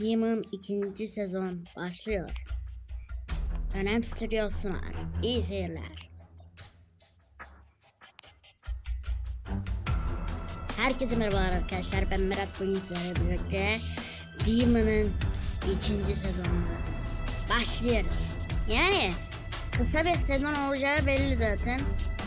Demon ikinci sezon başlıyor. Önem Stüdyo sunar. İyi seyirler. Herkese merhaba arkadaşlar. Ben Merak sizlerle birlikte Demon'ın ikinci sezonuna başlıyoruz. Yani kısa bir sezon olacağı belli zaten.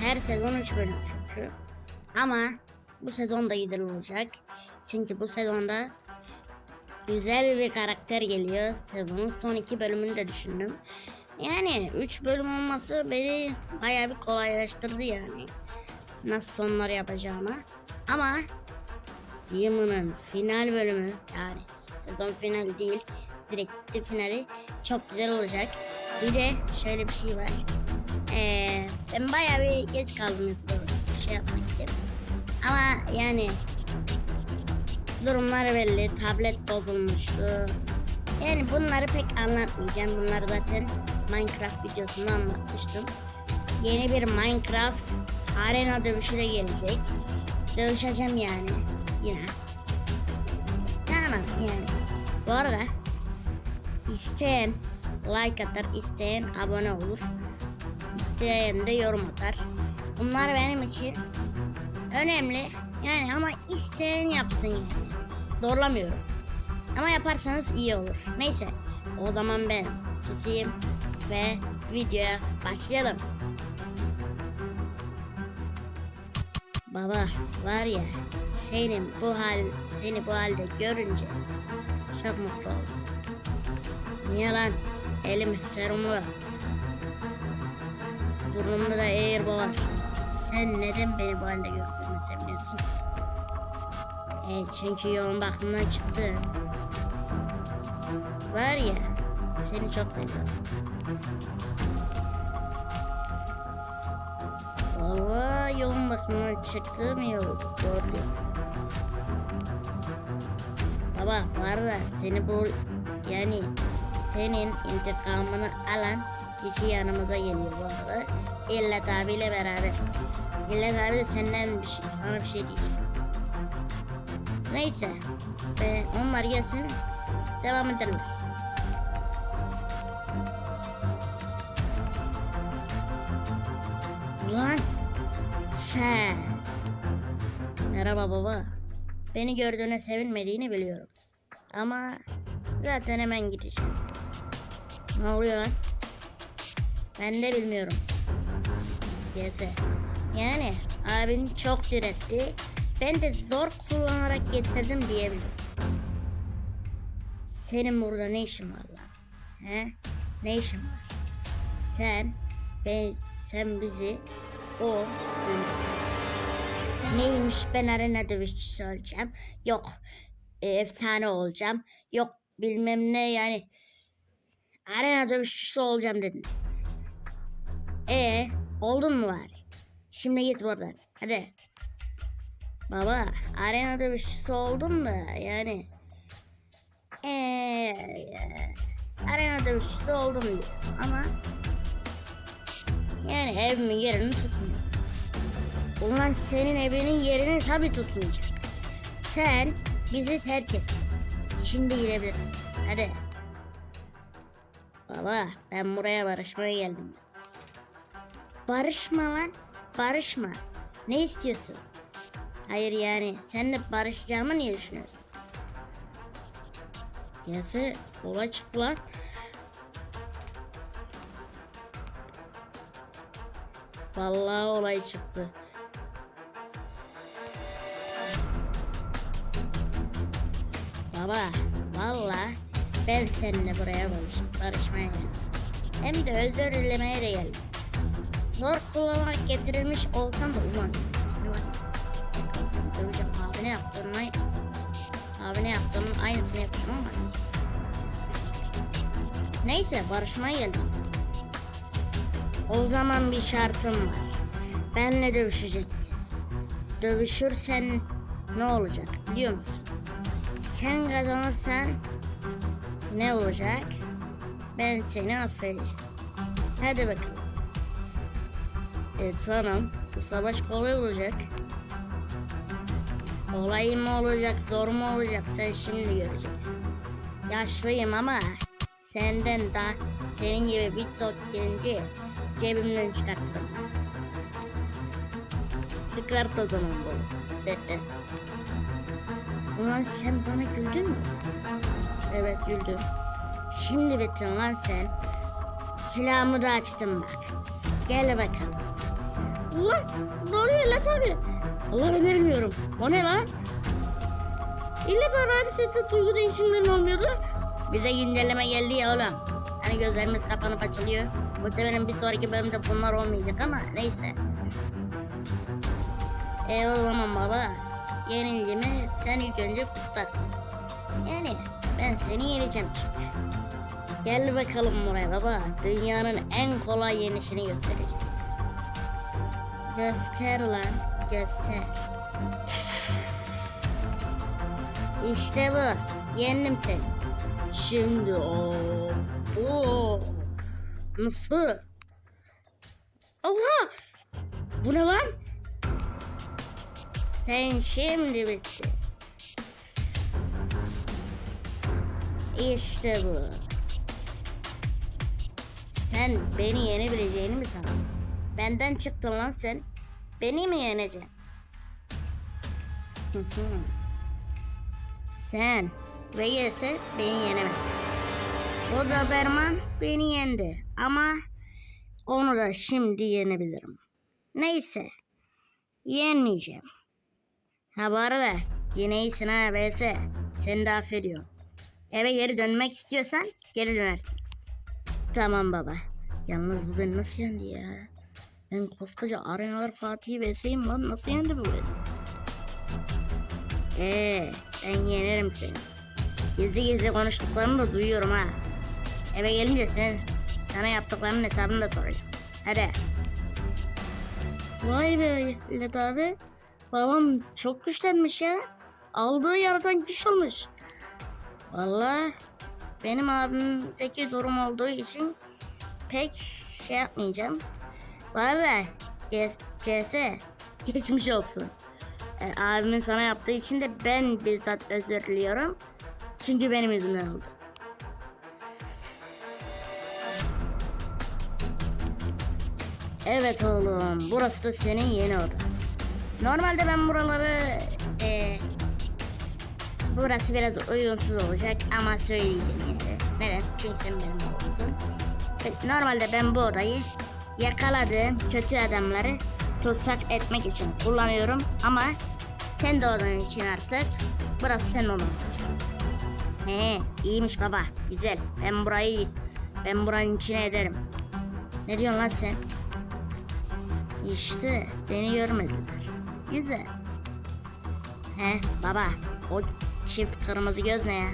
Her sezon 3 bölüm çünkü. Ama bu sezon da güzel olacak. Çünkü bu sezonda güzel bir karakter geliyor. Sezonun son iki bölümünü de düşündüm. Yani 3 bölüm olması beni bayağı bir kolaylaştırdı yani. Nasıl sonları yapacağımı. Ama Demon'ın final bölümü yani sezon finali değil direkt finali çok güzel olacak. Bir de şöyle bir şey var. Ee, ben bayağı bir geç kaldım YouTube'a şey yapmak için. Ama yani durumlar belli. Tablet bozulmuştu. Yani bunları pek anlatmayacağım. Bunları zaten Minecraft videosunda anlatmıştım. Yeni bir Minecraft arena dövüşü de gelecek. Dövüşeceğim yani yine. Tamam yani. Bu arada isteyen like atar, isteyen abone olur. İsteyen de yorum atar. Bunlar benim için önemli. Yani ama isteyen yapsın yani. Zorlamıyorum. Ama yaparsanız iyi olur. Neyse. O zaman ben susayım ve videoya başlayalım. Baba var ya senin bu hal seni bu halde görünce çok mutlu oldum. Niye lan? Elim serumlu. var. Burnumda da airball var. Sen neden beni bu halde gördüğünü sevmiyorsun? E, çünkü yoğun bakımdan çıktı. Var ya seni çok seviyorum. Valla yoğun bakımdan çıktım oldu. Doğru. Baba var da seni bu yani senin intikamını alan kişi yanımıza geliyor bu arada. İllet abiyle beraber. İllet abi de senden bir şey, sana bir şey diyeceğim. Neyse. Ve onlar gelsin. Devam edelim. Lan sen. Merhaba baba. Beni gördüğüne sevinmediğini biliyorum. Ama zaten hemen gideceğim. Ne oluyor lan? Ben de bilmiyorum. Geze. Yani abin çok diretti. Ben de zor kullanarak getirdim diyebilirim. Senin burada ne işin var lan? He? Ne işin var? Sen, ben, sen bizi o neymiş ben arena dövüşçüsü olacağım. Yok e, efsane olacağım. Yok bilmem ne yani arena dövüşçüsü olacağım dedin. E oldun mu bari? Şimdi git buradan. Hadi. Baba arena dövüşçüsü oldum da yani eee arena dövüşçüsü oldum diyor ama yani evimin yerini tutmuyor. Ulan senin evinin yerini tabi tutmayacak. Sen bizi terk et. Şimdi gidebilirsin. Hadi. Baba ben buraya barışmaya geldim. Barışma lan. Barışma. Ne istiyorsun? Hayır yani senle barışacağımı niye düşünüyorsun? Yası olay çıktı lan. Vallahi olay çıktı. Baba vallahi ben seninle buraya barış, barışmaya geldim. Hem de özür dilemeye de geldim. Zor kullanarak getirilmiş olsam da ulan. Seni var ya, Döveceğim abine yaptığımı abine yaptığımın aynısını yapacağım ama Neyse barışmaya geldim. O zaman bir şartım var. Benle dövüşeceksin. Dövüşürsen ne olacak biliyor musun? Sen kazanırsan ne olacak? Ben seni affedeceğim. Hadi bakalım. E tamam. Bu savaş kolay olacak. Kolay mı olacak, zor mu olacak sen şimdi göreceksin. Yaşlıyım ama senden daha senin gibi bir çok gelince cebimden çıkartırım. Çıkart o zaman bunu. Ulan sen bana güldün mü? Evet güldüm. Şimdi bittin lan sen. Silahımı da açtım bak. Gel bakalım. Ulan ne oluyor lan tabi? Allah ben bilmiyorum. O ne lan? Tabi hadi sette duygu değişimlerin olmuyordu. Bize güncelleme geldi ya oğlum. Hani gözlerimiz kapanıp açılıyor. Muhtemelen bir sonraki bölümde bunlar olmayacak ama neyse. E o zaman baba. Yenince mi sen ilk önce kutlarsın. Yani ben seni yeneceğim. Gel bakalım buraya baba. Dünyanın en kolay yenişini göstereceğim. Göster lan. Göster. İşte bu. Yendim seni. Şimdi o. Oo. Nasıl? Oha! Bu ne lan? Sen şimdi bitti. İşte bu. Sen beni yenebileceğini mi sandın? Benden çıktın lan sen. Beni mi yeneceksin? Sen ve yese beni yenemezsin. O da Berman beni yendi ama onu da şimdi yenebilirim. Neyse yenmeyeceğim. Ha bu arada yine iyisin ha VS. Seni de affediyorum. Eve geri dönmek istiyorsan geri dönersin. Tamam baba. Yalnız bu beni nasıl yendi ya? Ben koskoca arenalar Fatih VS'yim lan nasıl yendi bu beni? Eee ben yenerim seni. Gizli gizli konuştuklarını da duyuyorum ha. Eve gelince sen sana yaptıklarının hesabını da soracağım. Hadi. Vay be İllet abi. Babam çok güçlenmiş ya. Aldığı yerden güç almış. Vallahi benim abimdeki durum olduğu için pek şey yapmayacağım. Valla CS geçmiş olsun. E, abimin sana yaptığı için de ben bizzat özür diliyorum. Çünkü benim yüzümden oldu. Evet oğlum, burası da senin yeni odan. Normalde ben buraları e, burası biraz uygunsuz olacak ama söyleyeceğim yine de. Neden? Çünkü sen benim oğlumsun. Ve Normalde ben bu odayı yakaladığım kötü adamları tutsak etmek için kullanıyorum ama sen de odanın için artık burası odan olacak. He, iyiymiş baba. Güzel. Ben burayı ben buranın içine ederim. Ne diyorsun lan sen? İşte beni görmediler. Güzel. He baba o çift kırmızı göz ne ya?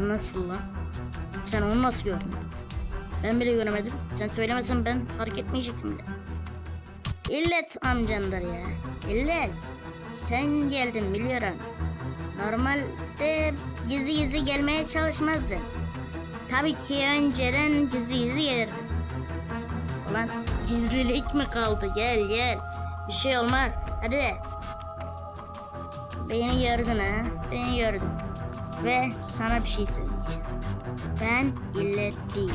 Nasıl lan? Sen onu nasıl gördün? Ben bile göremedim. Sen söylemesen ben fark etmeyecektim bile. İllet amcandır ya. İllet. Sen geldin biliyorum. Normalde gizli gizli gelmeye çalışmazdın. Tabii ki önceden gizli gizli gelirdin. Ulan gizlilik mi kaldı? Gel gel. Bir şey olmaz. Hadi. Beni gördün ha. Beni gördün. Ve sana bir şey söyleyeceğim. Ben illet değil.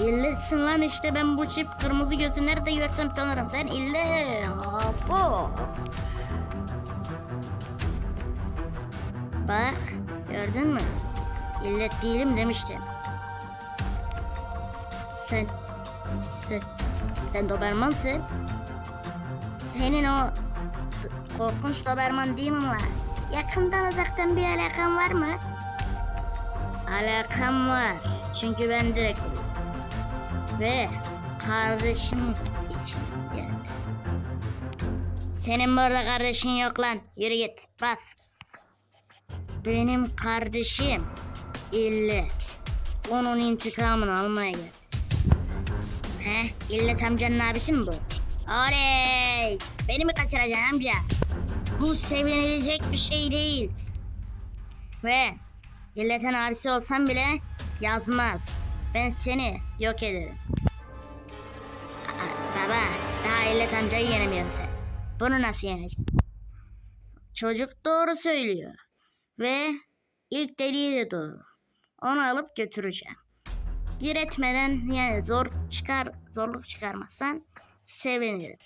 İlletsin lan işte ben bu çift kırmızı gözü nerede görsem tanırım. Sen illet. Apo. Bak gördün mü? İllet değilim demiştim. Sen sen sen Dobermansın. Senin o korkunç Doberman değil mi var? Yakından uzaktan bir alakan var mı? Alakam var. Çünkü ben direkt ve kardeşim için geldi. Senin burada kardeşin yok lan. Yürü git. Bas. Benim kardeşim İllet. Onun intikamını almaya geldi. He, İllet amcanın abisi mi bu? Oley! Beni mi kaçıracaksın amca? Bu sevinilecek bir şey değil. Ve İllet'in abisi olsam bile yazmaz. Ben seni yok ederim. İllet amcayı yenemiyorsun sen. Bunu nasıl yeneceksin? Çocuk doğru söylüyor. Ve ilk dediği de doğru. Onu alıp götüreceğim. Diretmeden yani zor çıkar zorluk çıkarmazsan sevinirim.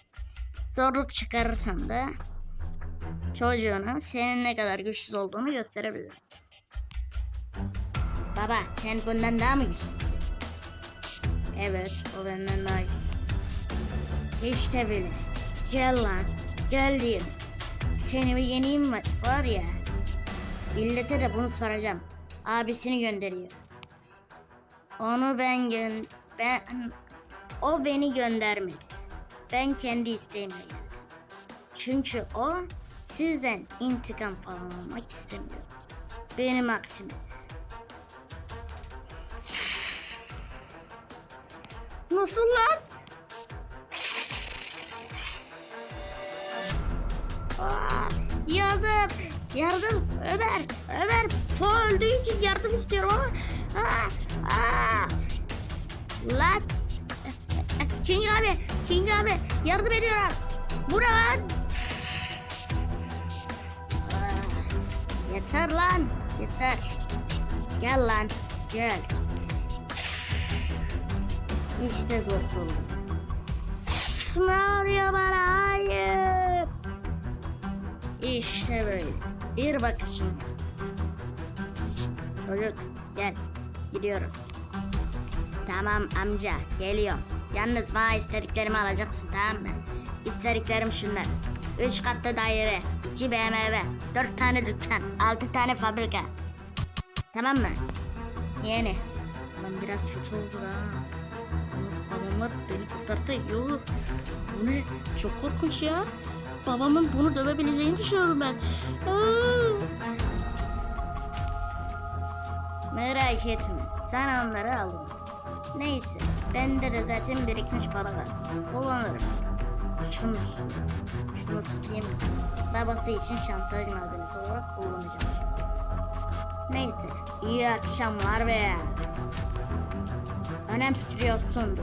Zorluk çıkarırsan da çocuğuna senin ne kadar güçsüz olduğunu gösterebilirim. Baba sen bundan daha mı güçsüzsün? Evet o benden daha güçsüz. İşte bile. Gel lan. Gel diyeyim. Seni bir yeneyim var, var ya. Millete de bunu soracağım. Abisini gönderiyor. Onu ben gön... Ben... O beni göndermedi. Ben kendi isteğimle geldim. Çünkü o sizden intikam falan almak istemiyor. Benim aksime. Nasıl lan? Yardım! Ömer! Ömer! O öldüğü için yardım istiyorum ama... Aa, aa. Lan! King abi! King abi! Yardım ediyorum! Bu ne lan? Aa, yeter lan! Yeter! Gel lan! Gel! İşte kurtuldum. Ne oluyor bana? Hayır! İşte böyle. Bir bakışım. Çocuk gel. Gidiyoruz. Tamam amca geliyorum. Yalnız bana istediklerimi alacaksın tamam mı? İstediklerim şunlar. Üç katlı daire, iki BMW, dört tane dükkan, altı tane fabrika. Tamam mı? Yeni. Lan biraz kötü oldu ha. Babamlar beni kurtardı. Yok. Bu ne? Çok korkunç ya. Babamın bunu dövebileceğini düşünüyorum ben. Merak etme. Sen onları aldın. Neyse. Bende de zaten birikmiş para var. Kullanırım. Şunu, şunu tutayım. Babası için şantaj malzemesi olarak kullanacağım. Neyse. İyi akşamlar be. Önemsiyorsundur.